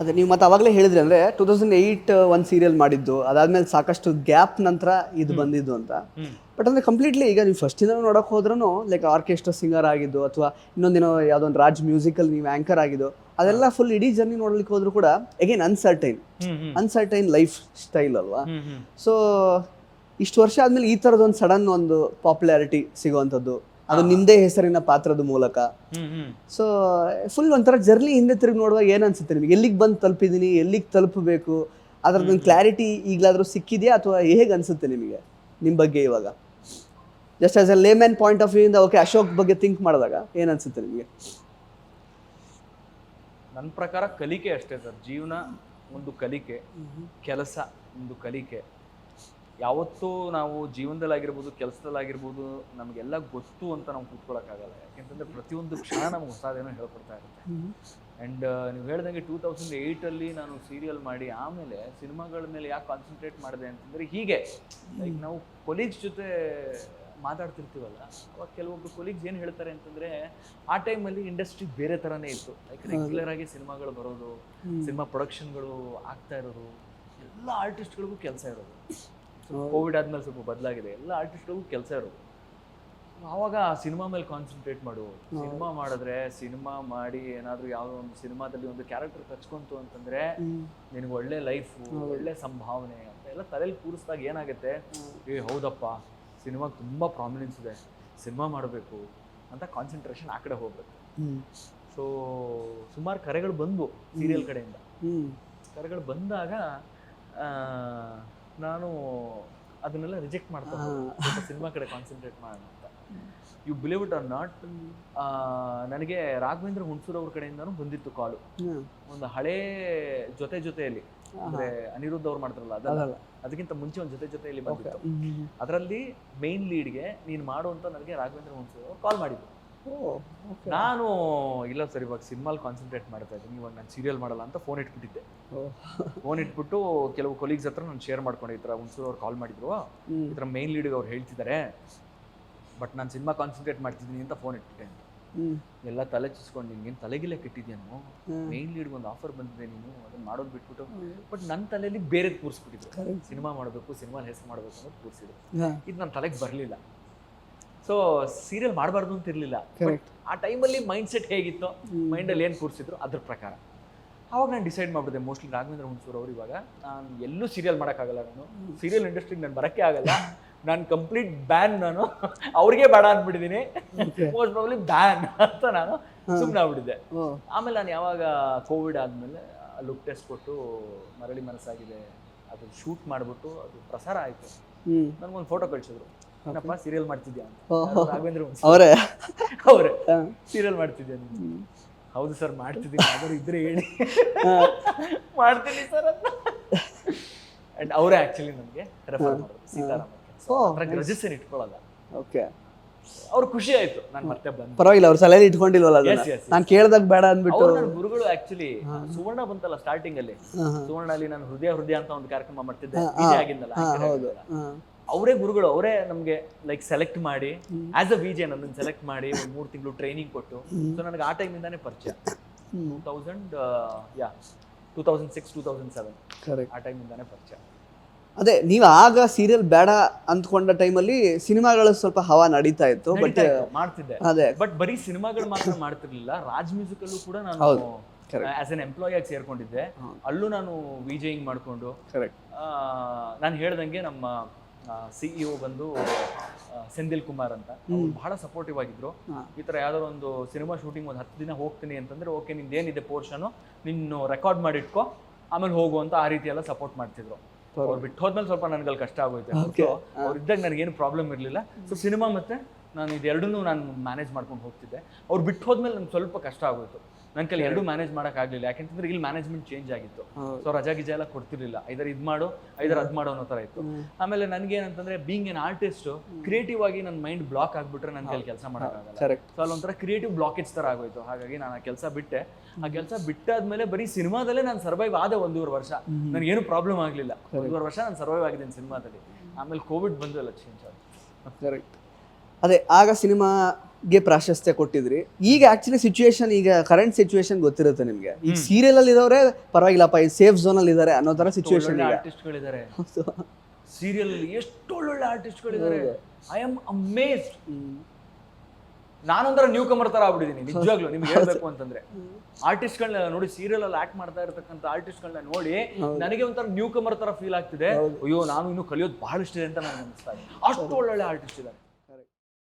ಅದೇ ನೀವು ಮತ್ತೆ ಅವಾಗಲೇ ಹೇಳಿದ್ರಿ ಅಂದ್ರೆ ಟೂ ತೌಸಂಡ್ ಏಯ್ಟ್ ಒಂದು ಸೀರಿಯಲ್ ಮಾಡಿದ್ದು. ಅದಾದ್ಮೇಲೆ ಸಾಕಷ್ಟು ಗ್ಯಾಪ್ ನಂತರ ಇದು ಬಂದಿದ್ದು ಅಂತ. ಬಟ್ ಅಂದ್ರೆ ಕಂಪ್ಲೀಟ್ಲಿ ಈಗ ನೀವು ಫಸ್ಟ್ ಫಸ್ಟಿಂದ ನೋಡಕ್ ಹೋದ್ರೂ ಲೈಕ್ ಆರ್ಕೆಸ್ಟ್ರಾ ಸಿಂಗರ್ ಆಗಿದ್ದು ಅಥವಾ ಇನ್ನೊಂದೇನೋ ಯಾವುದೋ ಒಂದು ರಾಜ್ ಮ್ಯೂಸಿಕಲ್ ನೀವು ಆಂಕರ್ ಆಗಿದ್ದು ಅದೆಲ್ಲ ಫುಲ್ ಇಡೀ ಜರ್ನಿ ನೋಡ್ಲಿಕ್ಕೆ ಹೋದ್ರು ಕೂಡ again uncertain uncertain life style ಅಲ್ವಾ? ಸೊ ಇಷ್ಟು ವರ್ಷ ಆದ್ಮೇಲೆ ಈ ಥರದೊಂದು ಸಡನ್ ಒಂದು ಪಾಪ್ಯುಲಾರಿಟಿ ಸಿಗುವಂಥದ್ದು. ಅದು ನಿಮ್ದೇ ಹೆಸರಿನ ಪಾತ್ರದ ಮೂಲಕ. ಸೊ ಫುಲ್ ಒಂಥರ ಜರ್ನಿ ಹಿಂದೆ ತಿರುಗಿ ನೋಡುವಾಗ ಏನ್ ಅನ್ಸುತ್ತೆ ನಿಮ್ಗೆ? ಎಲ್ಲಿಗೆ ಬಂದು ತಲುಪಿದೀನಿ? ಎಲ್ಲಿಗೆ ತಲುಪಬೇಕು? ಅದ್ರದ್ದೊಂದು ಕ್ಲಾರಿಟಿ ಈಗಲಾದರೂ ಸಿಕ್ಕಿದೆಯಾ? ಅಥವಾ ಹೇಗೆ ಅನ್ಸುತ್ತೆ ನಿಮಗೆ? ನಿಮ್ಮ ಬಗ್ಗೆ ಇವಾಗ? Just as a layman point of view ಇಂದ ಓಕೆ ಅಶೋಕ್ ಬಗ್ಗೆ ಥಿಂಕ್ ಮಾಡಿದಾಗ ಏನು ಅನ್ಸುತ್ತೆ ನಿಮಗೆ? ನನ್ನ ಪ್ರಕಾರ ಕಲಿಕೆ ಅಷ್ಟೇ ಸರ್. ಜೀವನ ಒಂದು ಕಲಿಕೆ ಕೆಲಸ ಒಂದು ಕಲಿಕೆ. ಯಾವತ್ತೂ ನಾವು ಜೀವನದಲ್ಲಾಗಿರ್ಬೋದು ಕೆಲಸದಲ್ಲಾಗಿರ್ಬೋದು ನಮಗೆಲ್ಲ ಗೊತ್ತು ಅಂತ ನಾವು ಕೂತ್ಕೊಳ್ಳೋಕ್ಕಾಗಲ್ಲ ಯಾಕೆಂತಂದ್ರೆ ಪ್ರತಿಯೊಂದು ಕ್ಷಣ ನಮ್ಗೆ ಹೊಸದೇನೋ ಹೇಳ್ಕೊಡ್ತಾ ಇರುತ್ತೆ. ಆ್ಯಂಡ್ ನೀವು ಹೇಳ್ದಂಗೆ ಟೂ ತೌಸಂಡ್ ಏಯ್ಟಲ್ಲಿ ನಾನು ಸೀರಿಯಲ್ ಮಾಡಿ ಆಮೇಲೆ ಸಿನಿಮಾಗಳ ಮೇಲೆ ಯಾಕೆ ಕಾನ್ಸಂಟ್ರೇಟ್ ಮಾಡಿದೆ ಅಂತಂದರೆ ಹೀಗೆ. ಲೈಕ್ ನಾವು ಕೊಲೀಗ್ಸ್ ಜೊತೆ ಮಾತಾಡ್ತಿರ್ತೀವಲ್ಲ ಅವಾಗ ಕೆಲವೊಬ್ರು ಕೊಲೀಗ್ಸ್ ಏನು ಹೇಳ್ತಾರೆ ಅಂತಂದರೆ ಆ ಟೈಮಲ್ಲಿ ಇಂಡಸ್ಟ್ರಿ ಬೇರೆ ಥರನೇ ಇತ್ತು. ಲೈಕ್ ರೆಗ್ಯುಲರ್ ಆಗಿ ಸಿನಿಮಾಗಳು ಬರೋದು ಸಿನಿಮಾ ಪ್ರೊಡಕ್ಷನ್ಗಳು ಆಗ್ತಾ ಇರೋದು ಎಲ್ಲ ಆರ್ಟಿಸ್ಟ್ಗಳಿಗೂ ಕೆಲಸ ಇರೋದು. ಕೋವಿಡ್ ಆದ್ಮೇಲೆ ಸ್ವಲ್ಪ ಬದಲಾಗಿದೆ. ಎಲ್ಲ ಆರ್ಟಿಸ್ಟ್ಗೂ ಕೆಲಸ ಇರೋದು. ಆವಾಗ ಸಿನಿಮಾ ಮೇಲೆ ಕಾನ್ಸಂಟ್ರೇಟ್ ಮಾಡು. ಸಿನಿಮಾ ಮಾಡಿದ್ರೆ ಸಿನಿಮಾ ಮಾಡಿ ಏನಾದರೂ ಯಾವುದೋ ಒಂದು ಸಿನಿಮಾದಲ್ಲಿ ಒಂದು ಕ್ಯಾರೆಕ್ಟರ್ ಕಚ್ಕೊಂತು ಅಂತಂದ್ರೆ ನಿನಗೆ ಒಳ್ಳೆ ಲೈಫ್ ಒಳ್ಳೆ ಸಂಭಾವನೆ ಅಂತ ಎಲ್ಲ ತಲೆಯಲ್ಲಿ ಕೂರಿಸಿದಾಗ ಏನಾಗುತ್ತೆ? ಏ ಹೌದಪ್ಪ. ಸಿನಿಮಾಗೆ ತುಂಬ ಪ್ರಾಮಿನೆನ್ಸ್ ಇದೆ. ಸಿನಿಮಾ ಮಾಡಬೇಕು ಅಂತ ಕಾನ್ಸಂಟ್ರೇಷನ್ ಆ ಕಡೆ ಹೋಗ್ಬೇಕು. ಸೊ ಸುಮಾರು ಕರೆಗಳು ಬಂದವು ಸೀರಿಯಲ್ ಕಡೆಯಿಂದ. ಕರೆಗಳು ಬಂದಾಗ ನಾನು ಅದನ್ನೆಲ್ಲ ರಿಜೆಕ್ಟ್ ಮಾಡ್ತಾ ಸಿನಿಮಾ ಕಡೆ ಕಾನ್ಸಂಟ್ರೇಟ್ ಮಾಡೋಣ ಅಂತ. You believe it or not ನನಗೆ ರಾಘವೇಂದ್ರ ಹುಣಸೂರ್ ಅವ್ರ ಕಡೆಯಿಂದನೂ ಬಂದಿತ್ತು ಕಾಲು. ಒಂದು ಹಳೇ ಜೊತೆ ಜೊತೆಯಲ್ಲಿ. ಅಂದ್ರೆ ಅನಿರುದ್ಧ ಅವ್ರು ಮಾಡ್ತಾರಲ್ಲ ಅದಲ್ಲ. ಅದಕ್ಕಿಂತ ಮುಂಚೆ ಒಂದು ಜೊತೆ ಜೊತೆಯಲ್ಲಿ ಬಂದಿತ್ತು. ಅದರಲ್ಲಿ ಮೇನ್ ಲೀಡ್ಗೆ ನೀನು ಮಾಡು ಅಂತ ನನಗೆ ರಾಘವೇಂದ್ರ ಹುಣಸೂರ್ ಅವರು ಕಾಲ್ ಮಾಡಿದ್ರು. ನಾನು ಇಲ್ಲ ಸರ್ ಇವಾಗ ಸಿನಿಮಾಲ್ ಕಾನ್ಸಂಟ್ರೇಟ್ ಮಾಡ್ತಾ ಇದ್ದೀನಿ. ಇವಾಗ ನಾನು ಸೀರಿಯಲ್ ಮಾಡಲ್ಲ ಅಂತ ಫೋನ್ ಇಟ್ಬಿಟ್ಟಿದ್ದೆ. ಫೋನ್ ಇಟ್ಬಿಟ್ಟು ಕೆಲವು ಕೊಲೀಗ್ಸ್ ಹತ್ರ ನಾನು ಶೇರ್ ಮಾಡ್ಕೊಂಡು. ಈ ಥರ ಹುಣಸೂರು ಅವ್ರು ಕಾಲ್ ಮಾಡಿದ್ರು. ಈ ಥರ ಮೇನ್ ಲೀಡ್ಗೆ ಅವ್ರು ಹೇಳ್ತಿದ್ದಾರೆ. ಬಟ್ ನಾನು ಸಿನಿಮಾ ಕಾನ್ಸಂಟ್ರೇಟ್ ಮಾಡ್ತಿದ್ದೀನಿ ಅಂತ ಫೋನ್ ಇಟ್ಬಿಟ್ಟೆ. ಅಂತ ಎಲ್ಲ ತಲೆ ಚಿಸ್ಕೊಂಡು ನಿಂಗೇನು ತಲೆಗಿಲ್ಲ ಕೆಟ್ಟಿದ್ಯೇನೋ. ಮೇನ್ ಲೀಡ್ಗೆ ಒಂದು ಆಫರ್ ಬಂದಿದೆ ನೀನು ಅದನ್ನ ಮಾಡೋದು ಬಿಟ್ಬಿಟ್ಟು. ಬಟ್ ನನ್ನ ತಲೆಯಲ್ಲಿ ಬೇರೆದು ಕೂರಿಸ್ಬಿಟ್ಟಿದ್ರು. ಸಿನಿಮಾ ಮಾಡಬೇಕು ಸಿನಿಮಾ ಹೆಸರು ಮಾಡಬೇಕು ಅನ್ನೋದು ಕೂರಿಸಿದ್ರು ಇದು ನನ್ನ ತಲೆಗೆ ಬರಲಿಲ್ಲ. ಸೊ ಸೀರಿಯಲ್ ಮಾಡಬಾರ್ದು ಅಂತ ಇರಲಿಲ್ಲ. ಕರೆಕ್ಟ್ ಆ ಟೈಮಲ್ಲಿ ಮೈಂಡ್ ಸೆಟ್ ಹೇಗಿತ್ತು ಮೈಂಡಲ್ಲಿ ಏನು ಕೂರಿಸಿದ್ರು ಅದ್ರ ಪ್ರಕಾರ. ಆವಾಗ ನಾನು ಡಿಸೈಡ್ ಮಾಡಿಬಿಟ್ಟೆ. ಮೋಸ್ಟ್ಲಿ ರಾಘವೇಂದ್ರ ಹುಣಸೂರ್ ಅವರು ಇವಾಗ. ನಾನು ಎಲ್ಲೂ ಸೀರಿಯಲ್ ಮಾಡೋಕ್ಕಾಗಲ್ಲ ನಾನು. ಸೀರಿಯಲ್ ಇಂಡಸ್ಟ್ರಿಗೆ ನಾನು ಬರೋಕ್ಕೆ ಆಗಲ್ಲ. ನಾನು ಕಂಪ್ಲೀಟ್ ಬ್ಯಾನ್ ನಾನು. ಅವ್ರಿಗೆ ಬೇಡ ಅಂದ್ಬಿಟ್ಟಿದ್ದೀನಿ. ಮೋಸ್ಟ್ ಪ್ರಾಬ್ಲಿ ಬ್ಯಾನ್ ಅಂತ ನಾನು ಸುಮ್ಮನೆ ಆಗ್ಬಿಟ್ಟಿದ್ದೆ. ಆಮೇಲೆ ನಾನು ಯಾವಾಗ ಕೋವಿಡ್ ಆದಮೇಲೆ ಲುಕ್ ಟೆಸ್ಟ್ ಕೊಟ್ಟು ಮರಳಿ ಮನಸ್ಸಾಗಿದೆ. ಅದು ಶೂಟ್ ಮಾಡಿಬಿಟ್ಟು ಅದು ಪ್ರಸಾರ ಆಯಿತು. ನನಗೊಂದು ಫೋಟೋ ಕಳಿಸಿದ್ರು. ಏನಪ್ಪ ಸೀರಿಯಲ್ ಮಾಡ್ತಿದ್ಯಾ. ರಾಘವೇಂದ್ರ ಅವರೇ? ಅವರೇ. ಸೀರಿಯಲ್ ಮಾಡ್ತಿದ್ಯಾ ನೀನು? ಹೌದು ಸರ್ ಮಾಡ್ತಿದ್ದೀನಿ. ಯಾವ್ದಾದ್ರು ಇದ್ರೆ ಹೇಳಿ. ಮಾಡ್ತೀನಿ ಸರ್ ಅಂತ. ಅಂಡ್ ಅವರೇ ಆಕ್ಚುಲಿ ನನಗೆ ರೆಫರ್ ಮಾಡಿದ್ರು. ಸೀತಾರಾಮ ಓ, ಗ್ರಜಸ್ ಏನು ಇಟ್ಕೊಳ್ಳಲ್ಲ ಓಕೆ. ಅವ್ರು ಖುಷಿ ಆಯ್ತು. ನಾನು ಮತ್ತೆ ಬಂದೆ. ಪರವಾಗಿಲ್ಲ ಅವ್ರು ಸಲಹೆ ಇಟ್ಕೊಂಡಿಲ್ವಲ್ಲ. ನಾನು ಕೇಳ್ದಾಗ ಬೇಡ ಅಂದ್ಬಿಟ್ಟು. ಅವ್ರು ನನ್ನ ಗುರುಗಳು ಆಕ್ಚುಲಿ ಸುವರ್ಣ ಬಂತಲ್ಲ ಸ್ಟಾರ್ಟಿಂಗ್ ಅಲ್ಲಿ. ಸುವರ್ಣ ಅಲ್ಲಿ ನಾನು ಹೃದಯ ಹೃದಯ ಅಂತ ಒಂದು ಕಾರ್ಯಕ್ರಮ ಮಾಡ್ತಿದ್ದೆ. ಹಾ, ಅವರೇ ಗುರುಗಳು ಅವರೇ ನಮಗೆ ಲೈಕ್ ಸೆಲೆಕ್ಟ್ ಮಾಡಿ ಆಸ್ ಅ ವಿಜೆ ನನ್ನನ್ನು ಸೆಲೆಕ್ಟ್ ಮಾಡಿ ಒಂದು ಮೂರು ತಿಂಗಳು ಟ್ರೈನಿಂಗ್ ಕೊಟ್ಟು ಸೊ ನನಗೆ ಆ ಟೈಮಿಂದಾನೇ ಪರಿಚಯ. Two thousand yeah two thousand six two thousand seven correct ಆ ಟೈಮಿಂದಾನೇ ಪರಿಚಯ. ಅದೇ ನೀವು ಆಗ ಸೀರಿಯಲ್ ಬೇಡ ಅಂದ್ಕೊಂಡ ಟೈಮಲ್ಲಿ ಸಿನಿಮಾಗಳು ಸ್ವಲ್ಪ ಹವಾ ನಡೀತಾ ಇತ್ತು ಬಟ್ ಮಾಡ್ತಿದ್ದೆ. ಅದೇ. ಬಟ್ ಬರೀ ಸಿನಿಮಾಗಳು ಮಾತ್ರ ಮಾಡ್ತಿರ್ಲಿಲ್ಲ. ರಾಜ್ ಮ್ಯೂಸಿಕ್ ಅಲ್ಲೂ ಕೂಡ ನಾನು ಹೌದು. ಆಸ್ ಎನ್ ಎಂಪ್ಲಾಯಿ ಆಗಿ ಸೇರ್ಕೊಂಡಿದ್ದೆ. ಅಲ್ಲೂ ನಾನು ವಿಜಯಿಂಗ್ ಮಾಡಿಕೊಂಡು ಕರೆಕ್ಟ್ ನಾನು ಹೇಳ್ದಂಗೆ ನಮ್ಮ ಸಿಇಒ ಬಂದು ಆ, ಸೆಂದಿಲ್ ಕುಮಾರ್ ಅಂತ. ಅವ್ರು ಬಹಳ ಸಪೋರ್ಟಿವ್ ಆಗಿದ್ರು. ಈ ತರ ಯಾವ್ದಾದ್ರು ಒಂದು ಸಿನಿಮಾ ಶೂಟಿಂಗ್ ಒಂದು ಹತ್ತು ದಿನ ಹೋಗ್ತೀನಿ ಅಂತಂದ್ರೆ ಓಕೆ ನಿಂದು ಏನಿದೆ ಪೋರ್ಷನ್ ನಿನ್ನ ರೆಕಾರ್ಡ್ ಮಾಡಿಟ್ಕೊ ಆಮೇಲೆ ಹೋಗು ಅಂತ ಆ ರೀತಿ ಎಲ್ಲ ಸಪೋರ್ಟ್ ಮಾಡ್ತಿದ್ರು ಅವ್ರು ಬಿಟ್ಟು ಹೋದ್ಮೇಲೆ ಸ್ವಲ್ಪ ನನಗಲ್ಲಿ ಕಷ್ಟ ಆಗೋಯ್ತು. ಅವ್ರ ಅವ್ರು ಇದ್ದಾಗ ನನಗೇನು ಪ್ರಾಬ್ಲಮ್ ಇರಲಿಲ್ಲ. ಸೊ ಸಿನಿಮಾ ಮತ್ತೆ ನಾನು ಇದೆರಡನ್ನೂ ನಾನು ಮ್ಯಾನೇಜ್ ಮಾಡ್ಕೊಂಡು ಹೋಗ್ತಿದ್ದೆ. ಅವ್ರು ಬಿಟ್ಟು ಹೋದ್ಮೇಲೆ ನನ್ಗೆ ಸ್ವಲ್ಪ ಕಷ್ಟ ಆಗೋಯ್ತು. ನನ್ನ ಕೈಲಿ ಎರಡು ಮ್ಯಾನೇಜ್ ಆಗ್ಲಿಲ್ಲ. ಯಾಕಂತಂದ್ರೆ ಇಲ್ಲಿ ಮ್ಯಾನೇಜ್ಮೆಂಟ್ ಚೇಂಜ್ ಆಗಿತ್ತು. ಸೊ ರಜಾ ಗಿಜಾ ಎಲ್ಲ ಕೊಡ್ತಿರ್ಲಿಲ್ಲ. ಐದರ್ ಇದು ಮಾಡು ಐದರ್ ಅದು ಮಾಡು ಅನ್ನೋ ತರ ಇತ್ತು. ಆಮೇಲೆ ನನ್ಗೆ ನನಗೇನಂತಂದ್ರೆ ಬೀಂಗ್ ಎನ್ ಆರ್ಟಿಸ್ಟ್ ಕ್ರಿಯೇಟಿವ್ ಆಗಿ ನನ್ನ ಮೈಂಡ್ ಬ್ಲಾಕ್ ಆಗ್ಬಿಟ್ರೆ ನನ್ನ ಕೈಲಿ ಕೆಲಸ ಮಾಡೋಕ್ಕಾಗಲ್ಲ ಸೊ ಅಲ್ಲೊಂಥರ ಕ್ರಿಯೇಟಿವ್ ಬ್ಲಾಕೇಜ್ ತರ ಆಗೋಯ್ತು. ಹಾಗಾಗಿ ನಾನು ಆ ಕೆಲಸ ಬಿಟ್ಟೆ. ಆ ಕೆಲಸ ಬಿಟ್ಟಾದ್ಮೇಲೆ ಬರೀ ಸಿನಿಮಾದಲ್ಲೇ ನಾನು ಸರ್ವೈವ್ ಆದ ಒಂದೂವರೆ ವರ್ಷ. ನನಗೇನು ಪ್ರಾಬ್ಲಮ್ ಆಗಲಿಲ್ಲ. ಒಂದೂವರೆ ವರ್ಷ ನಾನು ಸರ್ವೈವ್ ಆಗಿದ್ದೀನಿ ಸಿನಿಮಾದಲ್ಲಿ. ಆಮೇಲೆ ಕೋವಿಡ್ ಬಂದು ಎಲ್ಲ ಚೇಂಜ್ ಆಗುತ್ತೆ ಕರೆಕ್ಟ್ ಅದೇ ಆಗ ಸಿನಿಮಾಗೆ ಪ್ರಾಶಸ್ತ್ಯ ಕೊಟ್ಟಿದ್ರಿ. ಈಗ ಆಕ್ಚುಲಿ ಸಿಚುಯೇಷನ್ ಈಗ ಕರೆಂಟ್ ಸಿಚುಯೇಷನ್ ಗೊತ್ತಿರುತ್ತೆ ನಿಮ್ಗೆ. ಈಗ ಸೀರಿಯಲ್ ಅಲ್ಲಿ ಇರೋರೆ ಪರವಾಗಿಲ್ಲಪ್ಪ ಈ ಸೇಫ್ ಝೋನ್ ಅಲ್ಲಿ ಇದಾರೆ ಅನ್ನೋ ತರ ಸಿಚುವೇಶನ್ ಈಗ. ಆರ್ಟಿಸ್ಟ್ಗಳಿದ್ದಾರೆ ಸೀರಿಯಲ್ ಅಲ್ಲಿ ಎಷ್ಟು ಒಳ್ಳೊಳ್ಳೆ ಆರ್ಟಿಸ್ಟ್ಗಳಿದ್ದಾರೆ ಐ ಆಮ್ ಅಮೇಸ್ಡ್ ನಾನೊಂಥರ ನ್ಯೂ ಕಮರ್ ತರ ಆಗ್ಬಿಟ್ಟಿದ್ದೀನಿ ನಿಜವಾಗ್ಲೂ ನಿಮ್ಗೆ ಹೇಳ್ಬೇಕು ಅಂತಂದ್ರೆ. ಆರ್ಟಿಸ್ಟ್ಗಳನ್ನ ನೋಡಿ ಸೀರಿಯಲ್ ಅಲ್ಲಿ ಆಕ್ಟ್ ಮಾಡ್ತಾ ಇರತಕ್ಕಂತ ಆರ್ಟಿಸ್ಟ್ಗಳನ್ನ ನೋಡಿ ನನಗೆ ಒಂಥರ ನ್ಯೂ ಕಮರ್ ತರ ಫೀಲ್ ಆಗ್ತಿದೆ. ಅಯ್ಯೋ ನಾನು ಇನ್ನು ಕಲಿಯೋದು ಬಹಳಷ್ಟಿದೆ ಅಂತ ನನಗೆ ಅನಿಸ್ತಾ ಇದೆ. ಅಷ್ಟು ಒಳ್ಳೊಳ್ಳೆ ಆರ್ಟಿಸ್ಟ್ ಇದ್ದಾರೆ.